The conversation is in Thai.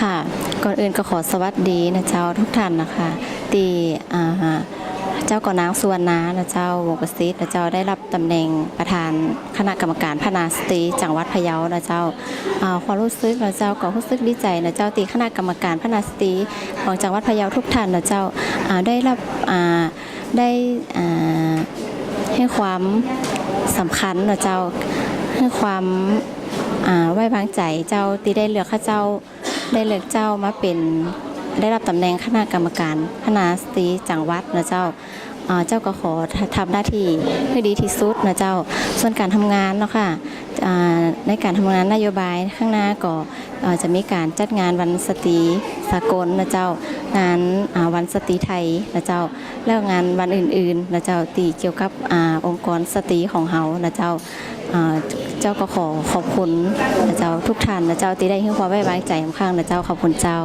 ค่ะ ก่อนอื่นก็ขอสวัสดีนะเจ้าทุกท่านนะคะตีอ่าเจ้าก่อนางสุวรรณานะเจ้าวงประสิทธิ์นะเจ้าได้รับตำแหน่งประธานคณะกรรมการพนาสตรีจังหวัดพะเยานะเจ้าอ่าความรู้สึกนะเจ้าก็รู้สึกดีใจนะเจ้าตีคณะกรรมการพนาสตรีของจังหวัดพะเยาทุกท่านนะเจ้าได้รับได้ให้ความสำคัญนะเจ้าให้ความไว้วางใจเจ้าที่ได้เลือกข้าเจ้า ได้เลือกเจ้ามาเป็นได้รับตำแหน่งคณะกรรมการคณะสตรีจังหวัดนะเจ้าเจ้าก็ขอทำหน้าที่ให้ดีที่สุดนะเจ้า ส่วนการทำงานเนาะค่ะอ่าในการทำงานนโยบายข้างหน้าก็จะมีการจัดงานวันสตรีสากลนะเจ้างานวันสตรีไทยนะเจ้าแล้วงานวันอื่นๆนะเจ้าตีเกี่ยวกับอองค์กรสตรีของเฮานะเจ้า เจ้าก็ขอขอบคุณนะเจ้าทุกท่านนะเจ้าที่ได้ให้ความไว้วางใจข้างนะเจ้าขอบคุณเจ้า